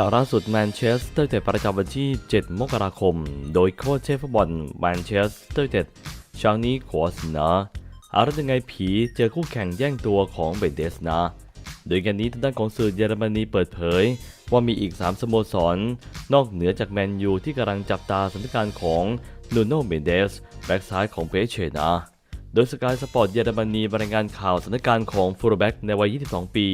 ข่าวล่าสุดแมนเชสเตอร์เต็ดประจำวันที่ 7 มกราคม โดยโค้ชเชฟฟุตบอลแมนเชสเตอร์เต็ดชางนี้ขอเสนอเอาละยังไงผีเจอคู่แข่งแย่งตัวของเบนเดสนะโดยกันนี้ทางด้านของสื่อเยอรมนีเปิดเผย ว่ามีอีก 3 สโมสร นอกเหนือจากแมนยูที่กำลังจับตาสถานการณ์ของนูโน่เบนเดสแบ็กซ้ายของเปเชนะโดยสกายสปอร์ตเยอรมนีรายงานข่าวสถานการณ์ของฟูลแบ็กในวัย 22 ปี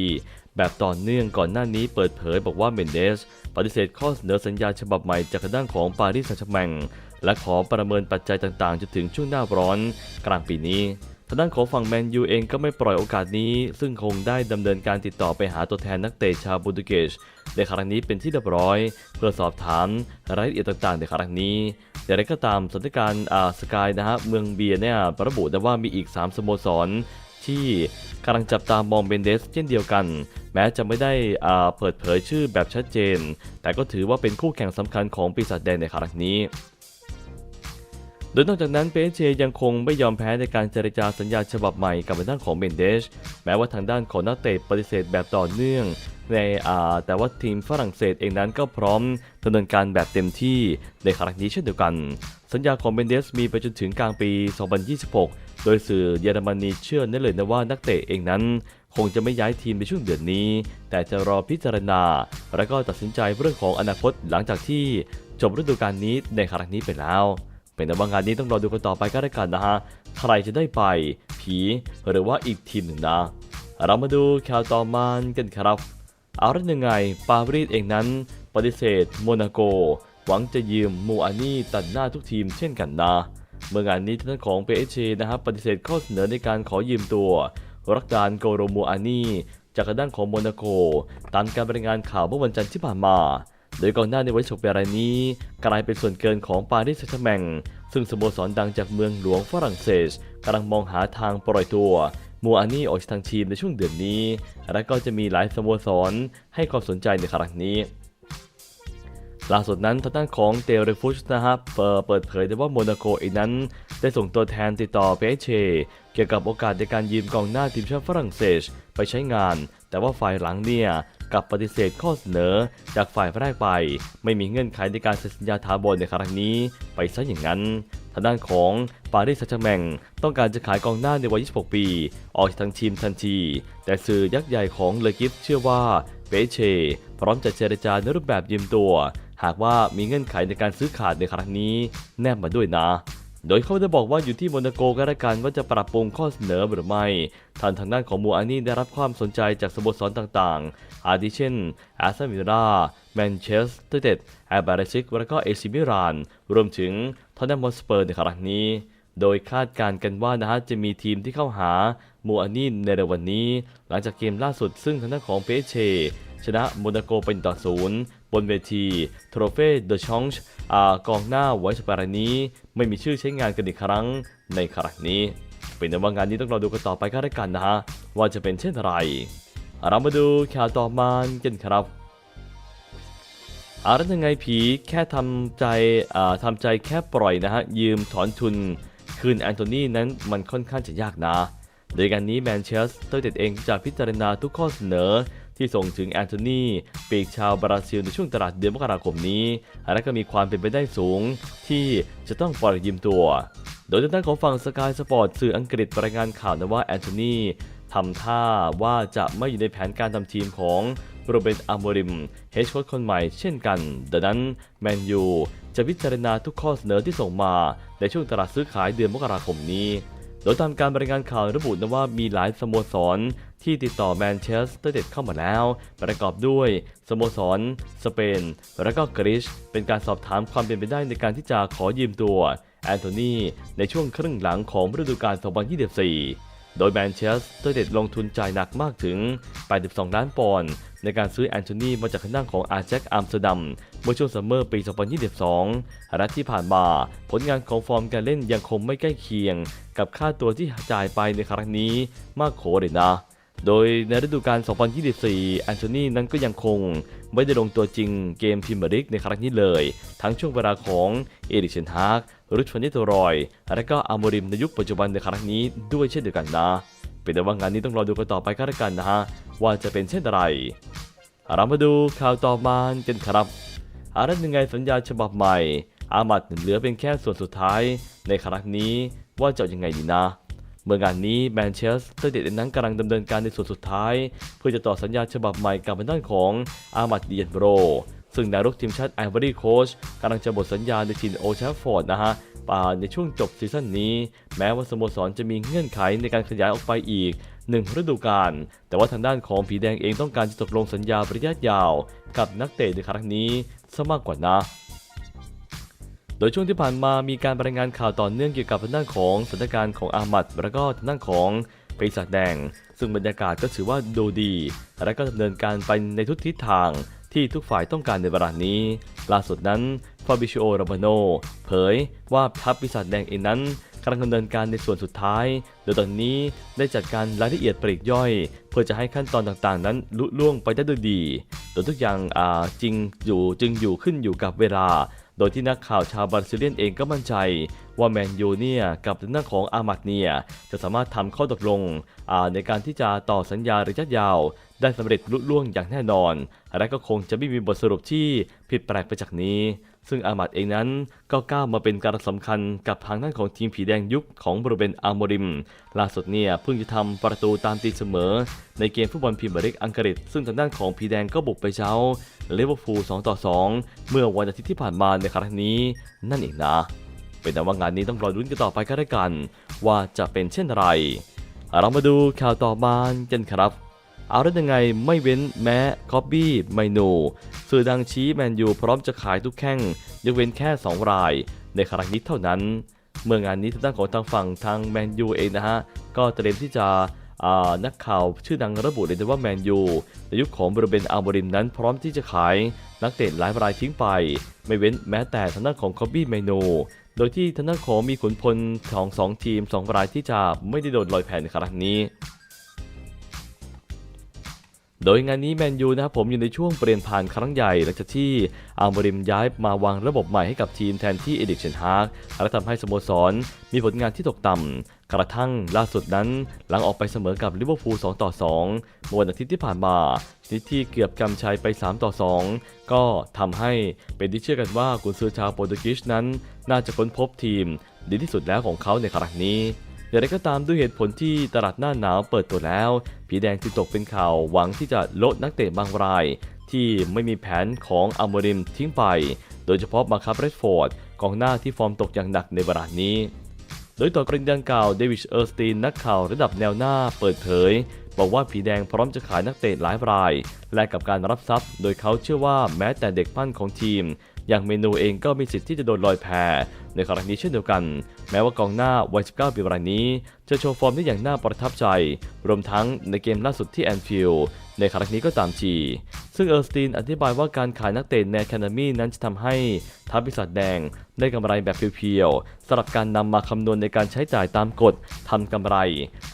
แบบต่อเนื่องก่อนหน้านี้เปิดเผยบอกว่าเมนเดส ปฏิเสธข้อเสนอสัญญาฉบับใหม่จากทางด้านของปารีสแซงต์แชร์แมงและขอประเมินปัจจัยต่างๆจนถึงช่วงหน้าร้อนกลางปีนี้ทางด้านของฝั่งแมนยูเองก็ไม่ปล่อยโอกาสนี้ ซึ่งคงได้ดำเนินการติดต่อไปหาตัวแทนนักเตะชาวโปรตุเกสในครั้งนี้เป็นที่เรียบร้อย เพื่อสอบถามรายละเอียดต่างๆ ในครั้งนี้อย่างไรก็ตามสถานการณ์อ่าสกายนะฮะเมืองเบียเนี่ยระบุนะว่ามีอีก 3 สโมสร ที่กำลังจับตามองเบนเดสเช่นเดียวกัน แม้จะไม่ได้เปิดเผยชื่อแบบชัดเจน แต่ก็ถือว่าเป็นคู่แข่งสำคัญของปีศาจแดงในครั้งนี้ โดยนอกจากนั้นเปเชยังคงไม่ยอมแพ้ในการเจรจาสัญญาฉบับใหม่กับทางด้านของเบนเดชแม้ว่าทางด้านของนักเตะปฏิเสธแบบต่อเนื่องในอ่าแต่ว่าทีมฝรั่งเศสเองนั้นก็พร้อมดำเนินการแบบเต็มที่ในครั้งนี้เช่นเดียวกัน สัญญาของเบนเดสมีไปจนถึงกลางปี 2026 โดยสื่อเยอรมนีเชื่อแน่เลยนะว่านักเตะเองนั้น คงจะไม่ย้ายทีมในช่วงเดือนนี้ แต่จะรอพิจารณา และก็ตัดสินใจเรื่องของอนาคตหลังจากที่จบฤดูกาลนี้ในครั้งนี้ไปแล้ว เป็นแต่ว่างานนี้ต้องรอดูกันต่อไปก็แล้วกันนะฮะ ใครจะได้ไป ผีหรือว่าอีกทีมหนึ่งนะ เรามาดูข่าวต่อมากันครับเอาละยังไง ปารีสเองนั้น ปฏิเสธโมนาโก หวังจะยืมมูอานี่ตัดหน้าทุกทีมเช่นกันนะเมื่องานนี้ทางด้านของ PSG นะครับปฏิเสธข้อเสนอในการขอยืมตัวรักดานโกโรมูอานี่จากด้านของโมนาโก ตามการรายงานข่าวเมื่อวันจันทร์ที่ผ่านมา โดยกองหน้าในวัยฉกเปรานี้ กลายเป็นส่วนเกินของปารีสแซงต์แมงซึ่งสโมสรดังจากเมืองหลวงฝรั่งเศสกำลังมองหาทางปล่อยตัวมูอานี่ออกจากทางทีมในช่วงเดือนนี้ และก็จะมีหลายสโมสรให้ความสนใจในครั้งนี้ล่าสุดนั้นทางด้านของเตเรฟุชนะครับเอ่อเปิดเผยได้ว่าโมนาโกเองนั้น ได้ส่งตัวแทนติดต่อเปเชเกี่ยวกับโอกาสในการยืมกองหน้าทีมชาติฝรั่งเศสไปใช้งาน แต่ว่าฝ่ายหลังเนี่ย กับปฏิเสธข้อเสนอจากฝ่ายแรกไป ไม่มีเงื่อนไขในการเซ็นสัญญาถาวรในครั้งนี้ไปซะอย่างนั้นทางด้านของปารีสแซงต์แชร์แมงต้องการจะขายกองหน้าในวัย 26 ปี ออกจากทางทีมทันที แต่สื่อยักษ์ใหญ่ของเลกิฟเชื่อว่าเปเช พร้อมจะเจรจาในรูปแบบยืมตัว หากว่ามีเงื่อนไขในการซื้อขาดในครั้งนี้แนบมาด้วยนะ โดยเขาได้บอกว่าอยู่ที่โมนาโกก็แล้วกันว่าจะปรับปรุงข้อเสนอหรือไม่ทางทางด้านของมูอานี่ได้รับความสนใจจากสโมสรต่างๆ อาทิเช่นแอสตันวิลล่าแมนเชสเตอร์เต็ดแอบาร์ชิกและก็เอซิมิราน รวมถึงทอนแนมมอสเปอร์ในครั้งนี้ โดยคาดการณ์กันว่านะฮะจะมีทีมที่เข้าหามูอานี่ในเร็ววันนี้ หลังจากเกมล่าสุดซึ่งทางด้านของเปเชชนะโมนาโกเป็นต่อศูนย์ บนเวทีโทรเฟ่เดอะชองช์กองหน้าไวสปารานี้ ไม่มีชื่อใช้งานกันอีกครั้งในครั้งนี้ เป็นแต่ว่างานนี้ต้องรอดูกันต่อไปก็แล้วกันนะฮะ ว่าจะเป็นเช่นไร เรามาดูข่าวต่อมากันครับอารัยังไงผีแค่ทำใจทำใจแค่ปล่อยนะฮะ ยืมถอนทุน คืนแอนโทนีนั้นมันค่อนข้างจะยากนะ โดยการนี้แมนเชสเตอร์เต็ดเองจะพิจารณาทุกข้อเสนอ ที่ส่งถึงแอนโทนีปีกชาวบราซิลในช่วงตลาดเดือนมกราคมนี้ และก็มีความเป็นไปได้สูง ที่จะต้องปล่อยยืมตัว โดยทางด้านของฝั่งสกายสปอร์ตสื่ออังกฤษรายงานข่าวนะว่าแอนโทนีทำท่าว่าจะไม่อยู่ในแผนการทำทีมของโรเบนอาโมริมเฮดโค้ชคนใหม่เช่นกัน ดังนั้นแมนยูจะพิจารณาทุกข้อเสนอที่ส่งมาในช่วงตลาดซื้อขายเดือนมกราคมนี้ โดยตามการรายงานข่าวระบุนะว่ามีหลายสโมสร ที่ติดต่อแมนเชสเตอร์เด็ดเข้ามาแล้ว ประกอบด้วยสโมสร สเปน และก็กรีซเป็นการสอบถามความเป็นไปได้ในการที่จะขอยืมตัวแอนโทนีในช่วงครึ่งหลังของฤดูกาล 2024 โดยแมนเชสเตอร์เด็ดลงทุนจ่ายหนักมากถึง 82 ล้านปอนด์ในการซื้อแอนโทนีมาจากทางด้านของอาแจ็คอัมสเตอร์ดัมเมื่อช่วงซัมเมอร์ปี 2022และที่ผ่านมาผลงานของฟอร์มการเล่นยังคงไม่ใกล้เคียง กับค่าตัวที่จ่ายไปในครั้งนี้มากโขเลยนะ โดยในฤดูกาล 2024แอนโทนีนั้นก็ยังคงไม่ได้ลงตัวจริงเกมพรีเมียร์ลีกในครั้งนี้เลย ทั้งช่วงเวลาของเอริกเชนฮากรุชฟันนิโตรอย และก็อาโมริมในยุคปัจจุบันในครั้งนี้ด้วยเช่นเดียวกันนะ เป็นแต่ว่างานนี้ต้องรอดูกันต่อไปก็แล้วกันนะฮะว่าจะเป็นเช่นไรเรามาดูข่าวต่อมากันครับอารันยังไงสัญญาฉบับใหม่ อามัดเหลือเป็นแค่ส่วนสุดท้าย ในครั้งนี้ว่าจะยังไงดีนะ เมื่องานนี้แมนเชสเตอร์เดดนั้นกำลังดำเนินการในส่วนสุดท้าย เพื่อจะต่อสัญญาฉบับใหม่กับทางด้านของอามัดเดียนโบรซึ่งนายรุกทีมชาติไอวอรี่โคชกำลังจะหมดสัญญาในทีมโอชาฟอร์ดนะฮะป่าในช่วงจบซีซั่นนี้ แม้ว่าสโมสรจะมีเงื่อนไขในการขยายออกไปอีกหนึ่งฤดูกาลแต่ว่าทางด้านของผีแดงเองต้องการจะตกลงสัญญาระยะยาว กับนักเตะในครั้งนี้ซะมากกว่านะ โดยช่วงที่ผ่านมามีการรายงานข่าวต่อเนื่องเกี่ยวกับทางด้านของสถานการณ์ของอาหมัด และก็ทางด้านของปีศาจแดง ซึ่งบรรยากาศก็ถือว่าดูดี และก็ดำเนินการไปในทุกทิศทางที่ทุกฝ่ายต้องการในเวลานี้ ล่าสุดนั้นฟาบิชิโอราบาโนเผยว่าทัพปีศาจแดงเองนั้นกำลังดำเนินการในส่วนสุดท้าย โดยตอนนี้ได้จัดการรายละเอียดปลีกย่อย เพื่อจะให้ขั้นตอนต่างๆ นั้นลุล่วงไปได้ด้วยดี โดยทุกอย่างอ่าจริงอยู่จึงอยู่ขึ้นอยู่กับเวลา โดยที่นักข่าวชาวบราซิเลียนเองก็มั่นใจ ว่าแมนยูเนี่ยกับทางด้านของอามัดเนี่ยจะสามารถทำข้อตกลงในการที่จะต่อสัญญาระยะยาว ได้สำเร็จลุล่วงอย่างแน่นอน และก็คงจะไม่มีบทสรุปที่ผิดแปลกไปจากนี้ ซึ่งอามัดเองนั้นก็ก้าวมาเป็นการสำคัญกับทางด้านของทีมผีแดงยุคของบรูเบนอาร์โมริม ล่าสุดเนี่ยเพิ่งจะทำประตูตามตีเสมอ ในเกมฟุตบอลพรีเมียร์ลีกอังกฤษ ซึ่งทางด้านของผีแดงก็บุกไปเช้าเลเวอร์พูล2ต่อ2 เมื่อวันอาทิตย์ที่ผ่านมาในครั้งนี้ นั่นเองนะ เป็นแต่ว่างานนี้ต้องรอลุ้นกันต่อไปก็ได้กัน ว่าจะเป็นเช่นไร เรามาดูข่าวต่อมากันครับ เอาได้ยังไงไม่เว้นแม้คอบบี้ไมโนสื่อดังชี้แมนยูพร้อมจะขายทุกแข้งยกเว้นแค่ 2 ราย ในครั้งนี้เท่านั้น เมื่องานนี้ทางด้านของทางฝั่งทางแมนยูเองนะฮะก็เตรียมที่จะนักข่าวชื่อดังระบุเลยนะว่าแมนยูในยุคของบรูเบนอาร์โมริมนั้นพร้อมที่จะขายนักเตะหลายรายทิ้งไป ไม่เว้นแม้แต่ทางด้านของคอบบี้ไมโน โดยที่ทางด้านของมีขุนพลของสองทีม2รายที่จะไม่ได้โดนลอยแผ่นครั้งนี้ โดยงานนี้แมนยูนะครับผมอยู่ในช่วงเปลี่ยนผ่านครั้งใหญ่หลังจากที่อัลโมริมย้ายมาวางระบบใหม่ให้กับทีมแทนที่เอดิกเชนฮาร์กและทำให้สโมสรมีผลงานที่ตกต่ำ กระทั่งล่าสุดนั้นหลังออกไปเสมอกับลิเวอร์พูล 2 ต่อ 2 เมื่อวันอาทิตย์ที่ผ่านมาชนิดที่เกือบกำชัยไป 3 ต่อ 2 ก็ทำให้เป็นที่เชื่อกันว่ากุนซือชาวโปรตุเกสนั้น น่าจะค้นพบทีม ดีที่สุดแล้วของเขาในครั้งนี้อย่างไรก็ตามด้วยเหตุผลที่ตลาดหน้าหนาวเปิดตัวแล้ว ผีแดงจึงตกเป็นข่าวหวังที่จะลดนักเตะบางราย ที่ไม่มีแผนของอัลโมริมทิ้งไป โดยเฉพาะมาคับเรดฟอร์ดกองหน้าที่ฟอร์มตกอย่างหนักในเวลานี้ โดยต่อกรณีดังกล่าวเดวิดเออร์สตีนนักข่าวระดับแนวหน้าเปิดเผย บอกว่าผีแดงพร้อมจะขายนักเตะหลายราย และกับการรับทรัพย์ โดยเขาเชื่อว่าแม้แต่เด็กปั้นของทีม อย่างเมนูเองก็มีสิทธิ์ที่จะโดนลอยแพ ในครั้งนี้เช่นเดียวกัน แม้ว่ากองหน้าวัย 19 ปีรายนี้ จะโชว์ฟอร์มได้อย่างน่าประทับใจ รวมทั้งในเกมล่าสุดที่แอนฟิลด์ในครั้งนี้ก็ตามทีซึ่งเออร์สตีนอธิบายว่าการขายนักเตะในแคนามีนั้นจะทำให้ทัพปีศาจแดงได้กำไรแบบเพียวๆสำหรับการนำมาคำนวณในการใช้จ่ายตามกฎทำกำไร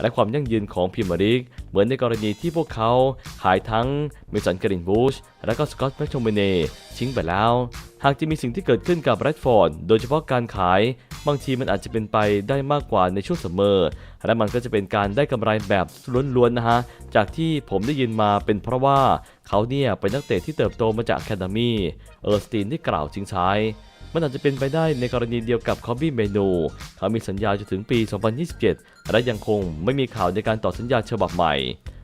และความยั่งยืนของพรีเมียร์ลีกเหมือนในกรณีที่พวกเขาขายทั้งเมสันกรินบูชและก็สกอตต์แมคโทมิเน่ทิ้งไปแล้ว หากจะมีสิ่งที่เกิดขึ้นกับแรดฟอร์ดโดยเฉพาะการขาย บางทีมันอาจจะเป็นไปได้มากกว่าในช่วงซัมอ และมันก็จะเป็นการได้กำไรแบบล้วนๆนะฮะ จากที่ผมได้ยินมาเป็นเพราะว่าเขาเนี่ยเป็นนักเตะที่เติบโตมาจากแคนามีเออร์สตีนที่กล่าวจริงใช้มันอาจจะเป็นไปได้ในกรณีเดียวกับคอบบี้เมนู เขามีสัญญาจนถึงปี 2027 และยังคงไม่มีข่าวในการต่อสัญญาฉบับใหม่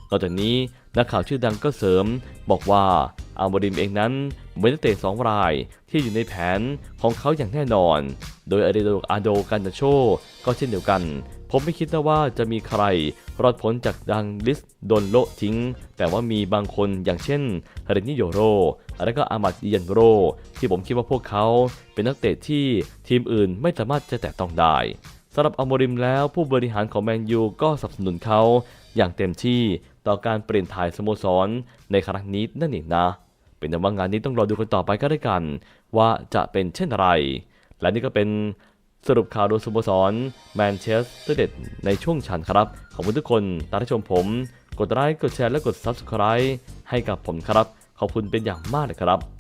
นอกจากนี้นักข่าวชื่อดังก็เสริม บอกว่า อัลโมริมเองนั้นเป็นนักเตะสองรายที่อยู่ในแผนของเขาอย่างแน่นอน โดยอาเดโดอาโดกันนาโช ก็เช่นเดียวกัน ผมไม่คิดนะว่าจะมีใครรอดพ้นจากดังลิสโดนโละทิ้ง แต่ว่ามีบางคนอย่างเช่นเรนนิโยโร และก็อามัดดิยันโร ที่ผมคิดว่าพวกเขาเป็นนักเตะที่ทีมอื่นไม่สามารถจะแตะต้องได้สำหรับอมริมแล้วผู้บริหารของแมนยูก็สนับสนุนเขาอย่างเต็มที่ต่อการเปลี่ยนถ่ายสโมสรในครั้งนี้นั่นเองนะ เป็นแต่ว่างานนี้ต้องรอดูกันต่อไปก็ได้กัน ว่าจะเป็นเช่นไร และนี่ก็เป็นสรุปข่าวโดยสโมสรแมนเชสเตอร์เดดในช่วงชันครับ ขอบคุณทุกคนตามที่ชมผม กดไลค์กดแชร์และกด Subscribe ให้กับผมครับ ขอบคุณเป็นอย่างมากเลยครับ